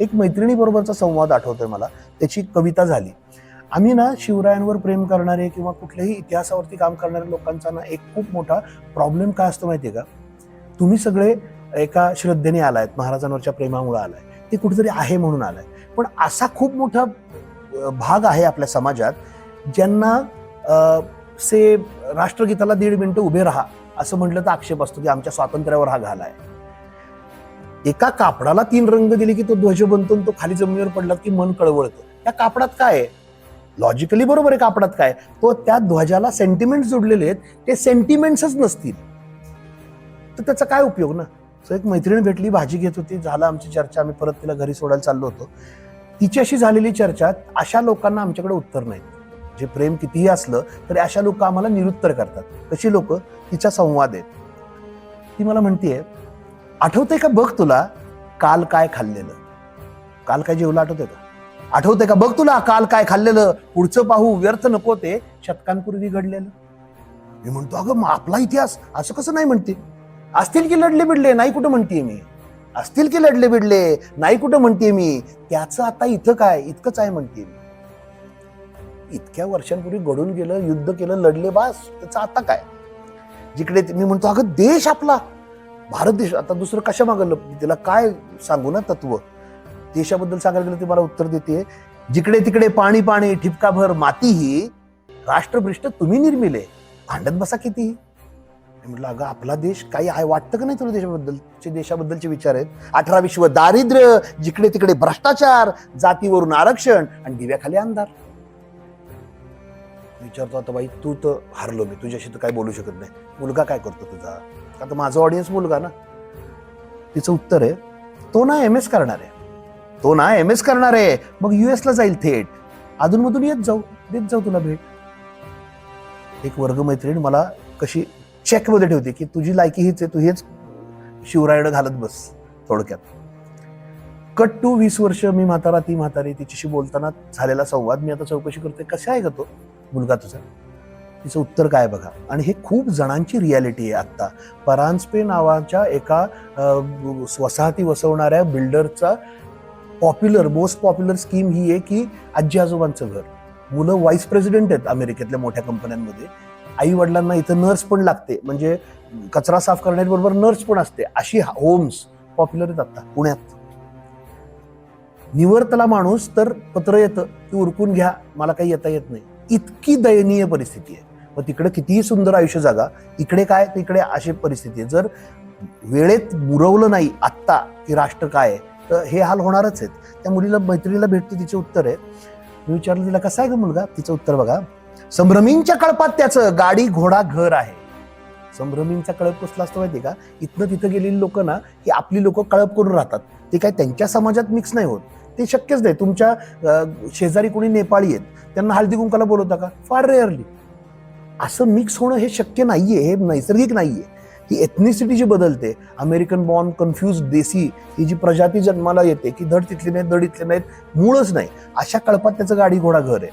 एक मैत्रिणीबरोबरचा संवाद आठवतोय मला. त्याची कविता झाली. आम्ही ना शिवरायांवर प्रेम करणारे किंवा कुठल्याही इतिहासावरती काम करणाऱ्या लोकांचा ना एक खूप मोठा प्रॉब्लेम काय असतो माहितीये का? तुम्ही सगळे एका श्रद्धेने आलायत महाराजांवरच्या प्रेमामुळे आलाय. ते कुठेतरी आहे म्हणून आलाय. पण असा खूप मोठा भाग आहे आपल्या समाजात ज्यांना से राष्ट्रगीताला दीड मिनिटं उभे राहा असं म्हटलं तर आक्षेप असतो की आमच्या स्वातंत्र्यावर हा घालाय एका कापडाला तीन रंग दिले की तो ध्वज बनतो आणि तो खाली जमिनीवर पडला की मन कळवळतं. त्या कापडात काय आहे? लॉजिकली बरोबर आहे कापडात काय तो त्या ध्वजाला सेंटिमेंट जोडलेले आहेत. ते सेंटिमेंट्सच नसतील. तर त्याचा काय उपयोग ना? सो एक मैत्रीण भेटली भाजी घेत होती. झालं आमची चर्चा. आम्ही परत तिला घरी सोडायला चाललो होतो. तिच्याशी झालेली चर्चा अशा लोकांना आमच्याकडे उत्तर नाही जे प्रेम कितीही असलं तरी अशा लोक आम्हाला निरुत्तर करतात. कशी लोक? तिचा संवाद आहेत ती मला म्हणतीये आठवतंय का? बघ तुला काल काय खाल्लेलं. काल काय जेवलं आठवतंय का? आठवतंय का? बघ तुला काल काय खाल्लेलं. पुढचं पाहू व्यर्थ नको ते. शतकांपूर्वी घडलेलं. मी म्हणतो अगं मग आपला इतिहास असं कसं नाही म्हणते? असतील की लढले बिडले नाही कुठं म्हणतेय मी? असतील की लढले बिडले नाही कुठं म्हणतेय मी? त्याचं आता इथं काय? इतकंच आहे म्हणते मी. इतक्या वर्षांपूर्वी घडून गेलं युद्ध केलं लढले बास. त्याचं आता काय? जिकडे ते- मी म्हणतो अगं देश आपला. भारत देश आता दुसरं कशा मागलं तिला काय सांगू ना तत्व? देशाबद्दल सांगायला गेलं ते मला उत्तर देते. जिकडे तिकडे पाणी पाणी ठिपकाभर माती ही राष्ट्रभ्रष्ट तुम्ही निर्मिले. भांडत बसा किती? म्हटलं अगं आपला देश काही आहे वाटतं का नाही तुला देशाबद्दल देशाबद्दलचे विचार आहेत? अठरा विश्व दारिद्र्य जिकडे तिकडे भ्रष्टाचार जातीवरून आरक्षण आणि दिव्याखाली अंधार. विचारतो आता बाई तू तर हारलो मी तुझ्याशी तर काय बोलू शकत नाही. मुलगा काय करतो तुझा? आता माझा ऑडियन्स मुलगा ना? तिचं उत्तर आहे तो ना एम एस करणार आहे. तो ना एम एस करणार आहे. मग यू ला जाईल थेट. अधूनमधून येत जाऊ देत जाऊ तुला भेट. एक वर्ग मैत्रीण मला कशी चेकमध्ये ठेवते की तुझी लायकी हीच आहे तू हेच शिवरायड घालत बस थोडक्यात. कट टू वीस वर्ष मी म्हातारा ती म्हातारी तिच्याशी बोलताना झालेला संवाद मी आता चौकशी करते कसा आहे का तो? मुलगा तुझा. तिचं उत्तर काय बघा. आणि हे खूप जणांची रियालिटी आहे आत्ता. परांजपे नावाच्या एका स्वसाहती वसाहती वसवणाऱ्या बिल्डरचा पॉप्युलर मोस्ट पॉप्युलर स्कीम ही आहे की आजी आजोबांचं घर. मुलं व्हाईस प्रेसिडेंट आहेत अमेरिकेतल्या मोठ्या कंपन्यांमध्ये आई वडिलांना इथं नर्स पण लागते. म्हणजे कचरा साफ करण्याबरोबर नर्स पण असते. अशी होम्स पॉप्युलर आहेत आत्ता पुण्यात. निवर्तला माणूस तर पत्र येतं की उरकून घ्या. मला काही येता येत नाही. इतकी दयनीय परिस्थिती आहे. मग तिकडे कितीही सुंदर आयुष्य जागा इकडे काय तिकडे अशी परिस्थिती आहे. जर वेळेत मुरवलं नाही आत्ता की राष्ट्र काय आहे तर हे हाल होणारच आहेत. त्या मुलीला मैत्रिणीला भेटते तिचे उत्तर आहे. मी विचारलं तिला कसा आहे का मुलगा? तिचं उत्तर बघा संभ्रमींच्या कळपात त्याचं गाडी घोडा घर आहे. संभ्रमींचा कळप कसला असतो माहिती का? इथनं तिथं गेलेली लोक ना की आपली लोक कळप करून राहतात. ते काय त्यांच्या समाजात मिक्स नाही होत. ते शक्यच नाही. तुमच्या शेजारी कोणी नेपाळी आहेत त्यांना हळदी कुंकाला बोलवता का? फार रेअरली असं मिक्स होणं हे शक्य नाहीये हे नैसर्गिक नाहीये. ही एथनिसिटी जी बदलते अमेरिकन बॉर्न कन्फ्युज देसी ही जी प्रजाती जन्माला येते की धड तिथली नाहीत धड इथले नाहीत मूळच नाही. अशा कळपात त्याचं गाडी घोडा घर आहे.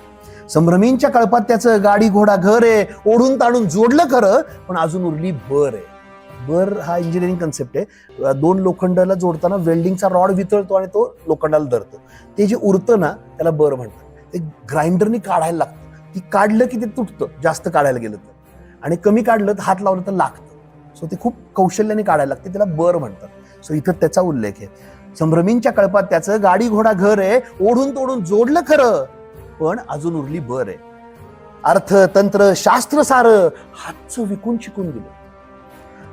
संभ्रमींच्या कळपात त्याचं गाडी घोडा घर आहे ओढून ताणून जोडलं खरं पण अजून उरली भर आहे. बर हा इंजिनिअरिंग कन्सेप्ट आहे. दोन लोखंडाला जोडताना वेल्डिंगचा रॉड वितळतो आणि तो लोखंडाला धरतो. ते जे उरतं ना त्याला बर म्हणतात. ते ग्राइंडरनी काढायला लागतं. ती काढलं की ते तुटतं जास्त काढायला गेलं तर. आणि कमी काढलं तर हात लावलं तर लागतं. सो ते खूप कौशल्याने काढायला लागते त्याला बर म्हणतात. सो इथं त्याचा उल्लेख आहे. संभ्रमींच्या कळपात त्याचं गाडी घोडा घर आहे ओढून तोडून जोडलं खरं पण अजून उरली बर आहे. अर्थ तंत्र शास्त्र सार हातचं विकून शिकून दिलं.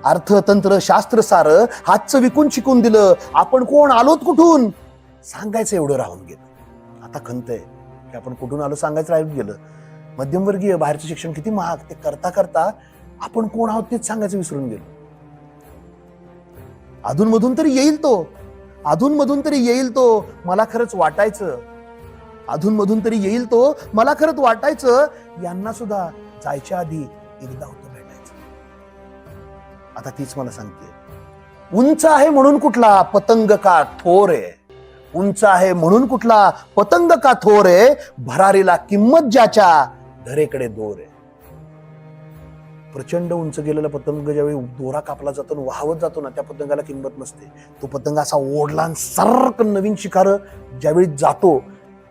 अर्थ तंत्र शास्त्र सार हातचं विकून शिकून दिलं. आपण कोण? आलोत कुठून? सांगायचं एवढं राहून गेलं. आता खंत आहे की आपण कुठून आलो सांगायचं राहून गेलं. मध्यमवर्गीय बाहेरचं शिक्षण किती महाग ते करता करता आपण कोण आहोत तेच सांगायचं विसरून गेलो. अधूनमधून तरी येईल तो. अधूनमधून तरी येईल तो. मला खरंच वाटायचं. अधूनमधून तरी येईल तो. मला खरंच वाटायचं. यांना सुद्धा जायच्या आधी एकदा होतं. आता तीच मला सांगते. उंच आहे म्हणून कुठला पतंग का थोर आहे? उंच आहे म्हणून कुठला पतंग का थोर आहे? भरारीला किंमत ज्याच्या धरेकडे दोर आहे. प्रचंड उंच गेलेला पतंग ज्यावेळी दोरा कापला जातो वाहवत जातो ना त्या पतंगाला किंमत नसते. तो पतंग असा ओढला आणि नवीन शिकार ज्यावेळी जातो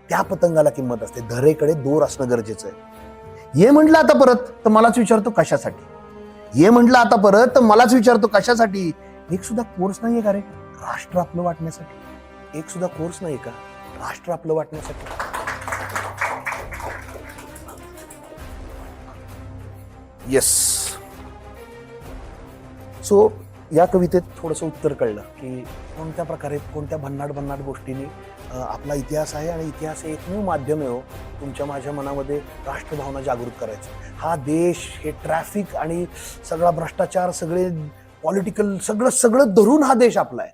त्या पतंगाला किंमत असते. धरेकडे दोर असणं गरजेचं आहे. ये म्हटलं आता परत तर मलाच विचारतो कशासाठी? ये म्हटलं आता परत तर मलाच विचारतो कशासाठी? एक सुद्धा कोर्स नाहीये का रे? राष्ट्र आपलं वाटण्यासाठी. एक सुद्धा कोर्स नाही का? राष्ट्र आपलं वाटण्यासाठी. येस सो या कवितेत थोडंसं उत्तर कळलं की कोणत्या प्रकारे कोणत्या भन्नाट भन्नाट गोष्टींनी आपला इतिहास आहे आणि इतिहास हे एकमेव माध्यम आहे हो तुमच्या माझ्या मनामध्ये राष्ट्रभावना जागृत करायचं. हा देश हे ट्रॅफिक आणि सगळा भ्रष्टाचार सगळे पॉलिटिकल सगळं सगळं धरून हा देश आपला आहे.